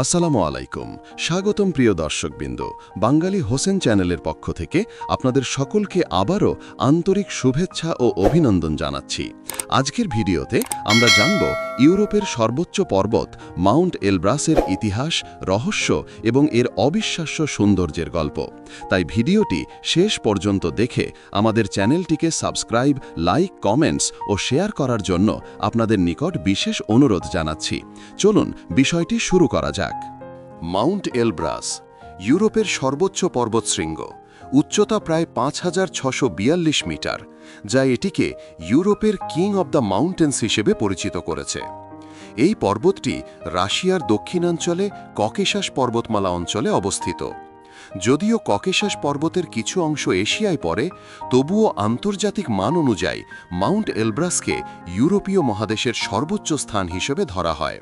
আসসালামু আলাইকুম। স্বাগতম প্রিয় দর্শকবৃন্দ। বাঙালি হোসেন চ্যানেলের পক্ষ থেকে আপনাদের সকলকে আবারও আন্তরিক শুভেচ্ছা ও অভিনন্দন জানাচ্ছি। আজকের ভিডিওতে আমরা জানব ইউরোপের সর্বোচ্চ পর্বত মাউন্ট এলব্রাসের ইতিহাস, রহস্য এবং এর অবিশ্বাস্য সৌন্দর্যের গল্প। তাই ভিডিওটি শেষ পর্যন্ত দেখে আমাদের চ্যানেলটিকে সাবস্ক্রাইব, লাইক, কমেন্টস ও শেয়ার করার জন্য আপনাদের নিকট বিশেষ অনুরোধ জানাচ্ছি। চলুন বিষয়টি শুরু করা যাক। মাউন্ট এলব্রাস, ইউরোপের সর্বোচ্চ পর্বতশৃঙ্গ, উচ্চতা প্রায় পাঁচ মিটার যা এটিকে ইউরোপের কিং অব দ্য মাউন্টেন্স হিসেবে পরিচিত করেছে। এই পর্বতটি রাশিয়ার দক্ষিণাঞ্চলে ককেশাস পর্বতমালা অঞ্চলে অবস্থিত। যদিও ককেশাস পর্বতের কিছু অংশ এশিয়ায় পড়ে, তবুও আন্তর্জাতিক মান অনুযায়ী মাউন্ট এলব্রাসকে ইউরোপীয় মহাদেশের সর্বোচ্চ স্থান হিসেবে ধরা হয়।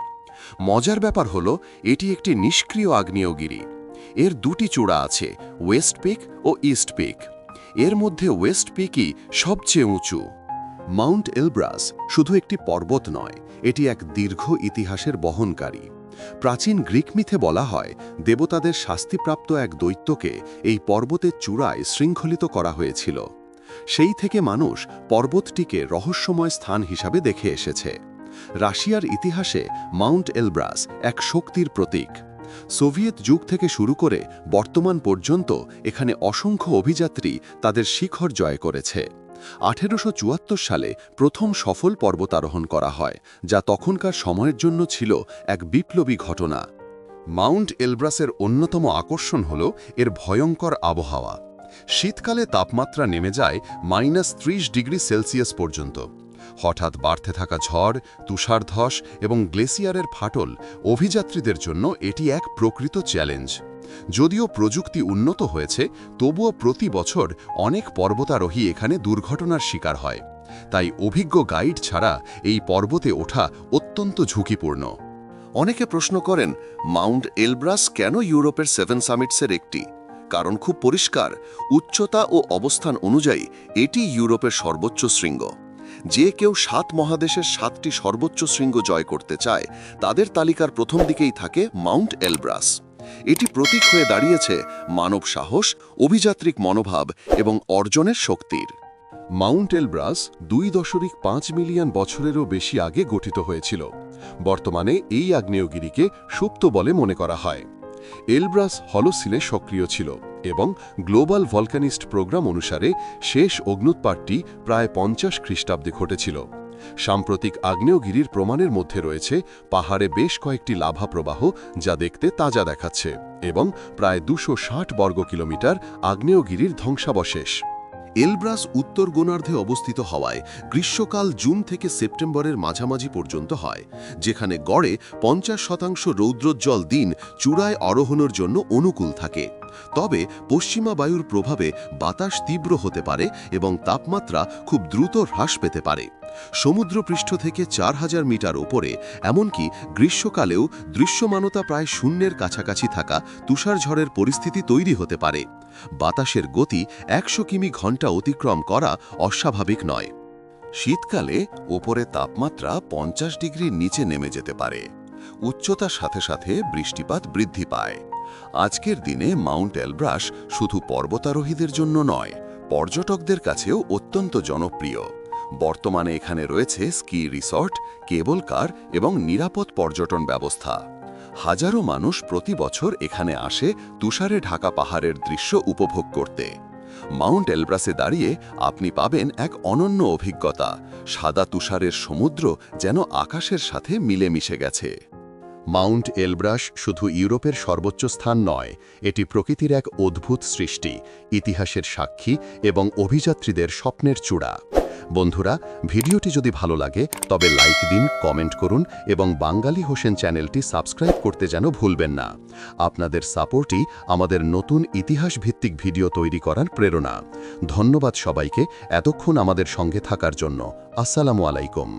মজার ব্যাপার হল, এটি একটি নিষ্ক্রিয় আগ্নেয়গিরি। এর দুটি চূড়া আছে, ওয়েস্ট পিক ও ইস্ট পিক। এর মধ্যে ওয়েস্ট পিকই সবচেয়ে উঁচু। মাউন্ট এলব্রাস শুধু একটি পর্বত নয়, এটি এক দীর্ঘ ইতিহাসের বহনকারী। প্রাচীন গ্রিক মিথে বলা হয়, দেবতাদের শাস্তিপ্রাপ্ত এক দৈত্যকে এই পর্বতের চূড়ায় শৃঙ্খলিত করা হয়েছিল। সেই থেকে মানুষ পর্বতটিকে রহস্যময় স্থান হিসাবে দেখে এসেছে। রাশিয়ার ইতিহাসে মাউন্ট এলব্রাস এক শক্তির প্রতীক। সোভিয়েত যুগ থেকে শুরু করে বর্তমান পর্যন্ত এখানে অসংখ্য অভিযাত্রী তাদের শিখর জয় করেছে। আঠেরোশো চুয়াত্তর সালে প্রথম সফল পর্বতারোহণ করা হয়, যা তখনকার সময়ের জন্য ছিল এক বিপ্লবী ঘটনা। মাউন্ট এলব্রাসের অন্যতম আকর্ষণ হল এর ভয়ঙ্কর আবহাওয়া। শীতকালে তাপমাত্রা নেমে যায় মাইনাস ত্রিশ ডিগ্রি সেলসিয়াস পর্যন্ত। হঠাৎ বাড়তে থাকা ঝড়, তুষারধস এবং গ্লেসিয়ারের ফাটল অভিযাত্রীদের জন্য এটি এক প্রকৃত চ্যালেঞ্জ। যদিও প্রযুক্তি উন্নত হয়েছে, তবুও প্রতি বছর অনেক পর্বতারোহী এখানে দুর্ঘটনার শিকার হয়। তাই অভিজ্ঞ গাইড ছাড়া এই পর্বতে ওঠা অত্যন্ত ঝুঁকিপূর্ণ। অনেকে প্রশ্ন করেন, মাউন্ট এলব্রাস কেন ইউরোপের সেভেন সামিটসের একটি? কারণ খুব পরিষ্কার, উচ্চতা ও অবস্থান অনুযায়ী এটি ইউরোপের সর্বোচ্চ শৃঙ্গ। যে কেউ সাত মহাদেশের সাতটি সর্বোচ্চ শৃঙ্গ জয় করতে চায়, তাদের তালিকার প্রথম দিকেই থাকে মাউন্ট এলব্রাস। এটি প্রতীক হয়ে দাঁড়িয়েছে মানব সাহস, অভিযাত্রিক মনোভাব এবং অর্জনের শক্তির। মাউন্ট এলব্রাস দুই দশমিক পাঁচ মিলিয়ন বছরেরও বেশি আগে গঠিত হয়েছিল। বর্তমানে এই আগ্নেয়গিরিকে সুপ্ত বলে মনে করা হয়। এলব্রাস হলসিলে সক্রিয় ছিল এবং গ্লোবাল ভলকানিস্ট প্রোগ্রাম অনুসারে শেষ অগ্নুৎপাতটি প্রায় পঞ্চাশ খ্রিস্টাব্দে ঘটেছিল। সাম্প্রতিক আগ্নেয়গিরির প্রমাণের মধ্যে রয়েছে পাহাড়ে বেশ কয়েকটি লাভা প্রবাহ যা দেখতে তাজা দেখাচ্ছে এবং প্রায় দুশো বর্গ কিলোমিটার আগ্নেয়গিরির ধ্বংসাবশেষ। এলব্রাস উত্তর গোনার্ধে অবস্থিত হওয়ায় গ্রীষ্মকাল জুন থেকে সেপ্টেম্বরের মাঝামাঝি পর্যন্ত হয়, যেখানে গড়ে পঞ্চাশ শতাংশ রৌদ্রোজ্জ্বল দিন চূড়ায় আরোহণের জন্য অনুকূল থাকে। তবে পশ্চিমা বায়ুর প্রভাবে বাতাস তীব্র হতে পারে এবং তাপমাত্রা খুব দ্রুত হ্রাস পেতে পারে। সমুদ্রপৃষ্ঠ থেকে চার হাজার মিটার ওপরে এমনকি গ্রীষ্মকালেও দৃশ্যমানতা প্রায় শূন্যের কাছাকাছি থাকা তুষারঝড়ের পরিস্থিতি তৈরি হতে পারে। বাতাসের গতি একশো কিমি ঘণ্টা অতিক্রম করা অস্বাভাবিক নয়। শীতকালে ওপরে তাপমাত্রা পঞ্চাশ ডিগ্রির নিচে নেমে যেতে পারে। উচ্চতার সাথে সাথে বৃষ্টিপাত বৃদ্ধি পায়। আজকের দিনে মাউন্ট এলব্রাস শুধু পর্বতারোহীদের জন্য নয়, পর্যটকদের কাছেও অত্যন্ত জনপ্রিয়। বর্তমানে এখানে রয়েছে স্কি রিসর্ট, কেবল কার এবং নিরাপদ পর্যটন ব্যবস্থা। হাজারো মানুষ প্রতি বছর এখানে আসে তুষারে ঢাকা পাহাড়ের দৃশ্য উপভোগ করতে। মাউন্ট এলব্রাসে দাঁড়িয়ে আপনি পাবেন এক অনন্য অভিজ্ঞতা, সাদা তুষারের সমুদ্র যেন আকাশের সাথে মিলেমিশে গেছে। মাউন্ট এলব্রাস শুধু ইউরোপের সর্বোচ্চ স্থান নয়, এটি প্রকৃতির এক অদ্ভুত সৃষ্টি, ইতিহাসের সাক্ষী এবং অভিযাত্রীদের স্বপ্নের চূড়া। বন্ধুরা, ভিডিওটি যদি ভালো লাগে, তবে লাইক দিন, কমেন্ট করুন এবং বাঙালি হোসেন চ্যানেলটি সাবস্ক্রাইব করতে যেন ভুলবেন না। আপনাদের সাপোর্টই আমাদের নতুন ইতিহাস ভিত্তিক ভিডিও তৈরি করার প্রেরণা। ধন্যবাদ সবাইকে, এতক্ষণ আমাদের সঙ্গে থাকার জন্য। আসসালামু আলাইকুম।